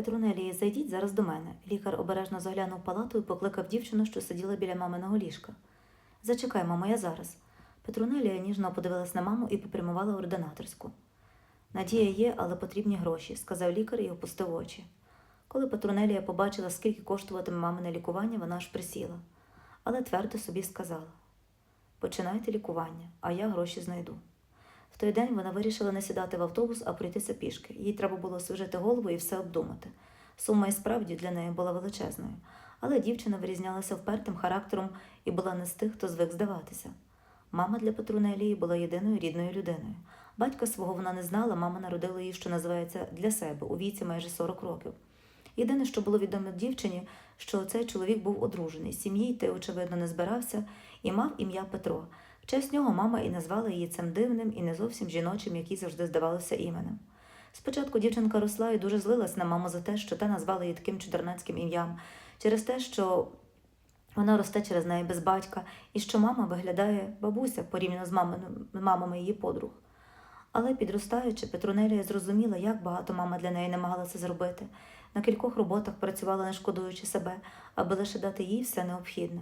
Петрунелії, зайдіть зараз до мене. Лікар обережно заглянув палату і покликав дівчину, що сиділа біля маминого ліжка. Зачекай, мамо, я зараз. Петрунелія ніжно подивилась на маму і попрямувала ординаторську. Надія є, але потрібні гроші, сказав лікар і опустив очі. Коли Петрунелія побачила, скільки коштуватиме мамине лікування, вона аж присіла, але твердо собі сказала: Починайте лікування, а я гроші знайду. Той день вона вирішила не сідати в автобус, а пройтися пішки. Їй треба було освіжити голову і все обдумати. Сума і справді для неї була величезною, але дівчина вирізнялася впертим характером і була не з тих, хто звик здаватися. Мама для Петрунелії була єдиною рідною людиною. Батька свого вона не знала, мама народила її, що називається, для себе у віці майже 40 років. Єдине, що було відомо дівчині, що цей чоловік був одружений, сім'ї йти, очевидно, не збирався і мав ім'я Петро. В честь нього мама і назвала її цим дивним і не зовсім жіночим, який завжди здавалося іменем. Спочатку дівчинка росла і дуже злилась на маму за те, що та назвала її таким чудернацьким ім'ям, через те, що вона росте через неї без батька, і що мама виглядає бабуся порівняно з маминим- мамами її подруг. Але підростаючи, Петрунелія зрозуміла, як багато мама для неї намагалася зробити. На кількох роботах працювала, не шкодуючи себе, аби лише дати їй все необхідне.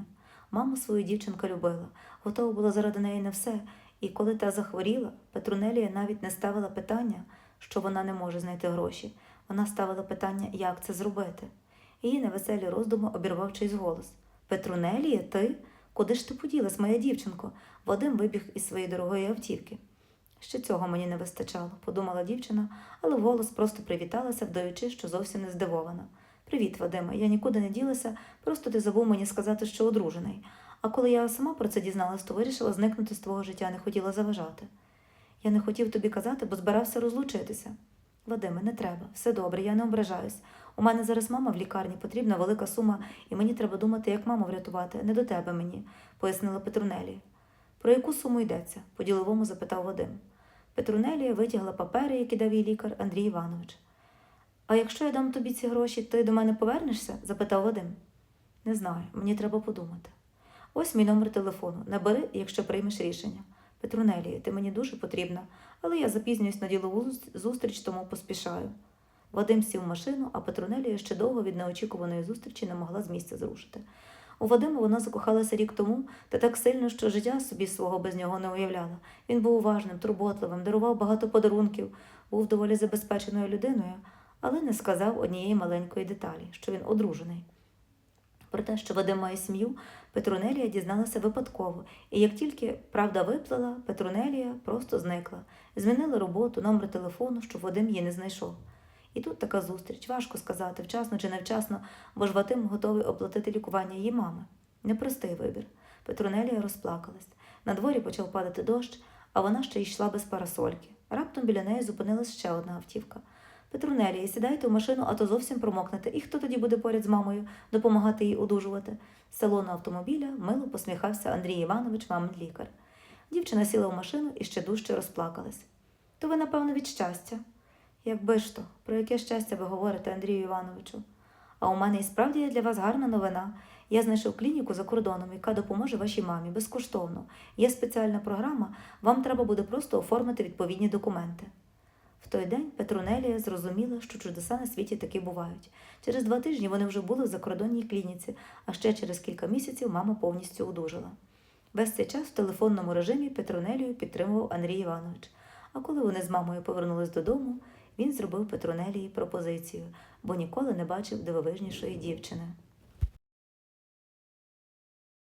Маму свою дівчинка любила, готова була заради неї на все, і коли та захворіла, Петрунелія навіть не ставила питання, що вона не може знайти гроші. Вона ставила питання, як це зробити. Її невеселі роздуми обірвав чийсь голос. Петрунелія, ти? Куди ж ти поділась, моя дівчинко? Вадим вибіг із своєї дорогої автівки. Ще цього мені не вистачало, подумала дівчина, але вголос просто привіталася, вдаючи, що зовсім не здивована. Привіт, Вадиме, я нікуди не ділася, просто ти забув мені сказати, що одружений. А коли я сама про це дізналась, то вирішила зникнути з твого життя, не хотіла заважати. Я не хотів тобі казати, бо збирався розлучитися. Вадиме, не треба, все добре, я не ображаюсь. У мене зараз мама в лікарні, потрібна велика сума, і мені треба думати, як маму врятувати, не до тебе мені, пояснила Петрунелія. Про яку суму йдеться? по-діловому запитав Вадим. Петрунелія витягла папери, які дав їй лікар Андрій Іванович. А якщо я дам тобі ці гроші, ти до мене повернешся? запитав Вадим. Не знаю, мені треба подумати. Ось мій номер телефону. Набери, якщо приймеш рішення. Петрунелія, ти мені дуже потрібна, але я запізнююсь на ділову зустріч, тому поспішаю. Вадим сів в машину, а Петрунелія ще довго від неочікуваної зустрічі не могла з місця зрушити. У Вадима вона закохалася рік тому, та так сильно, що життя собі свого без нього не уявляла. Він був уважним, турботливим, дарував багато подарунків, був доволі забезпеченою людиною, але не сказав однієї маленької деталі, що він одружений. Про те, що Вадим має сім'ю, Петрунелія дізналася випадково, і як тільки правда виплила, Петрунелія просто зникла, змінила роботу, номер телефону, щоб Вадим її не знайшов. І тут така зустріч, важко сказати, вчасно чи невчасно, бо ж Вадим готовий оплатити лікування її мами. Непростий вибір. Петрунелія розплакалась. На дворі почав падати дощ, а вона ще йшла без парасольки. Раптом біля неї зупинилась ще одна автівка. Петрунелія, сідайте в машину, а то зовсім промокнете. І хто тоді буде поряд з мамою допомагати їй одужувати? З салону автомобіля мило посміхався Андрій Іванович, мамин лікар. Дівчина сіла в машину і ще дужче розплакалась. То ви, напевно, від щастя. Якби ж то, про яке щастя ви говорите, Андрію Івановичу? А у мене і справді є для вас гарна новина. Я знайшов клініку за кордоном, яка допоможе вашій мамі безкоштовно. Є спеціальна програма, вам треба буде просто оформити відповідні документи. В той день Петрунелія зрозуміла, що чудеса на світі таки бувають. Через два тижні вони вже були в закордонній клініці, а ще через кілька місяців мама повністю одужала. Весь цей час в телефонному режимі Петрунелію підтримував Андрій Іванович. А коли вони з мамою повернулись додому, він зробив Петрунелії пропозицію, бо ніколи не бачив дивовижнішої дівчини.